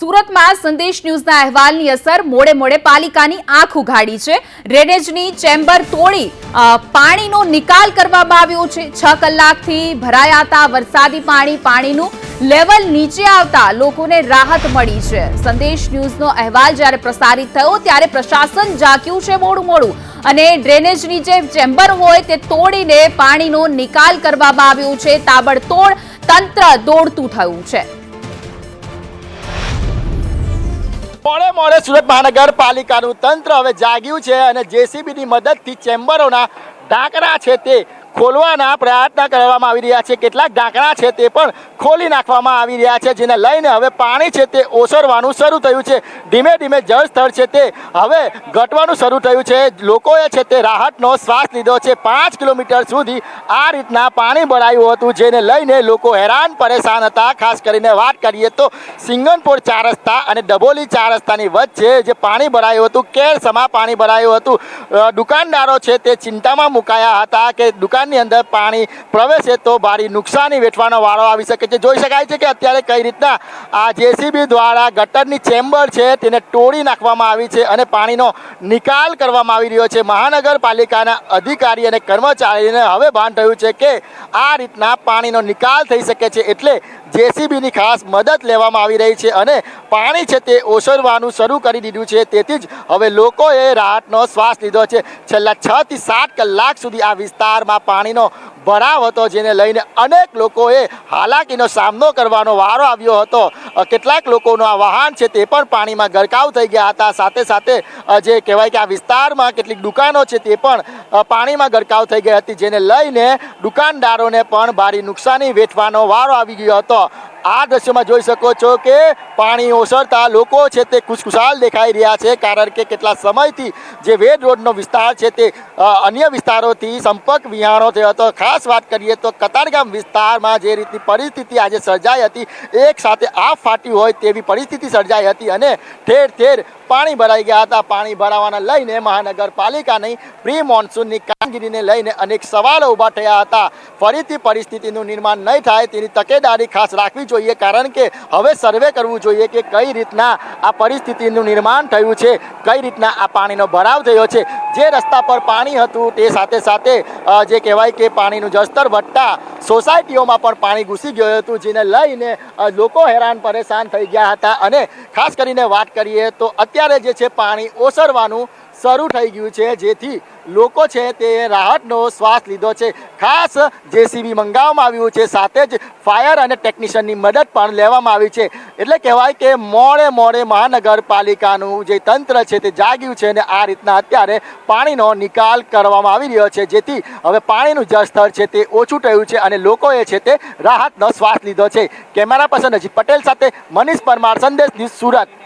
સુરતમાં સંદેશ ન્યૂઝના અહેવાલની અસર મોડે મોડે પાલિકાની આંખ ઉઘાડી છે. ડ્રેનેજની ચેમ્બર તોડી પાણીનો નિકાલ કરવામાં આવ્યો છે. છ કલાકથી ભરાયા હતા વરસાદી પાણી પાણીનું લેવલ નીચે આવતા લોકોને રાહત મળી છે. સંદેશ ન્યૂઝનો અહેવાલ જ્યારે પ્રસારિત થયો ત્યારે પ્રશાસન જાગ્યું છે મોડું મોડું. અને ડ્રેનેજની જે ચેમ્બર હોય તે તોડીને પાણીનો નિકાલ કરવામાં આવ્યો છે. તાબડતોડ તંત્ર દોડતું થયું છે. મોડે મોડે સુરત મહાનગરપાલિકાનું તંત્ર હવે જાગ્યું છે અને જેસીબીની મદદથી ચેમ્બરોના ઢાંકરા છે તે ખોલવાના પ્રયત્ન કરવામાં આવી રહ્યા છે કેટલાક ઢાંકણા છે તે પણ ખોલી નાખવામાં આવી રહ્યા છે, જેને લઈને હવે પાણી છે તે ઓસરવાનું શરૂ થયું છે. ધીમે ધીમે જળ સ્તર છે તે હવે ઘટવાનું શરૂ થયું છે. લોકોએ છે તે રાહતનો શ્વાસ લીધો છે. પાંચ કિલોમીટર સુધી આ રીતના પાણી ભરાયું હતું, જેને લઈને લોકો હેરાન, પરેશાન હતા. ખાસ કરીને વાત કરીએ તો સિંગનપોર ચાર રસ્તા અને ડબોલી ચાર રસ્તાની વચ્ચે જે પાણી ભરાયું હતું, કેરસમા પાણી ભરાયું હતું. દુકાનદારો છે તે ચિંતામાં મુકાયા હતા કે દુકાનની અંદર પાણી પ્રવેશે તો ભારી નુકસાની વેઠવાનો વારો આવી શકે છે. જોઈ શકાય છે કે અત્યારે કઈ રીતના આ જેસીબી દ્વારા ગટરની ચેમ્બર છે તેને તોડી નાખવામાં આવી છે અને પાણીનો નિકાલ કરવામાં આવી રહ્યો છે. મહાનગરપાલિકાના અધિકારી અને કર્મચારીને હવે ભાન થયું છે કે આ રીતના પાણીનો નિકાલ થઈ શકે છે એટલે જેસીબીની ખાસ મદદ લેવામાં આવી રહી છે અને પાણી છે તે ઓસરવાનું શરૂ કરી દીધું છે. તેથી જ હવે લોકોએ રાહતનો શ્વાસ લીધો છે. છેલ્લા છ થી સાત કલાક સુધી આ વિસ્તારમાં પાણીનો ભરાવ હતો, જેને લઈને અનેક લોકોએ હાલાકીનો સામનો કરવાનો વારો આવ્યો હતો. કેટલાક લોકોનું આ વાહન છે તે પણ પાણીમાં ગરકાવ થઈ ગયા હતા. સાથે સાથે જે કહેવાય કે આ વિસ્તારમાં કેટલીક દુકાનો છે તે પણ પાણીમાં ગરકાવ થઈ ગઈ હતી, જેને લઈને દુકાનદારોને પણ ભારી નુકસાની વેઠવાનો વારો આવી ગયો હતો. આ દ્રશ્યમાં જોઈ શકો છો કે પાણી ઓસરતા લોકો છે તે ખુશખુશાલ દેખાઈ રહ્યા છે, કારણ કે કેટલા સમયથી જે વેડ રોડનો વિસ્તાર છે તે અન્ય વિસ્તારોથી સંપર્ક વિહાણો થયો હતો. ખાસ વાત કરીએ તો કતારગામ વિસ્તારમાં જે રીતની પરિસ્થિતિ આજે સર્જાઈ હતી, એક સાથે આ ફાટી હોય તેવી પરિસ્થિતિ સર્જાઈ હતી અને ઠેર ઠેર પાણી ભરાઈ ગયા હતા. પાણી ભરાવાના લઈને મહાનગરપાલિકાની પ્રી મોન્સૂનની કામગીરીને લઈને અનેક સવાલો ઊભા થયા હતા. ફરીથી પરિસ્થિતિનું નિર્માણ નહીં થાય તેની તકેદારી ખાસ રાખવી જોઈએ, કારણ કે હવે સર્વે કરવું જોઈએ કે કઈ રીતના આ પરિસ્થિતિનું નિર્માણ થયું છે, કઈ રીતના આ પાણીનો ભરાવ થયો છે. જે રસ્તા પર પાણી હતું તે સાથે સાથે જે કહેવાય કે પાણીનું જળસ્તર વધતા સોસાયટીઓમાં પણ પાણી ઘૂસી ગયું હતું, જેને લઈને લોકો હેરાન પરેશાન થઈ ગયા હતા. અને ખાસ કરીને વાત કરીએ તો અત્યારે જે છે પાણી ઓસરવાનું શરૂ થઈ ગયું છે, જેથી લોકો છે તે રાહતનો શ્વાસ લીધો છે. ખાસ જેસીબી મંગાવવામાં આવ્યું છે, સાથે જ ફાયર અને ટેકનિશિયનની મદદ પણ લેવામાં આવી છે. એટલે કહેવાય કે મોડે મોડે મહાનગરપાલિકાનું જે તંત્ર છે તે જાગ્યું છે અને આ રીતના અત્યારે પાણીનો નિકાલ કરવામાં આવી રહ્યો છે. જેથી હવે પાણીનું જળસ્તર છે તે ઓછું થયું છે અને લોકોએ છે તે રાહતનો શ્વાસ લીધો છે. કેમેરા પર્સન અજીત પટેલ સાથે મનીષ પરમાર, સંદેશ ન્યૂઝ સુરત.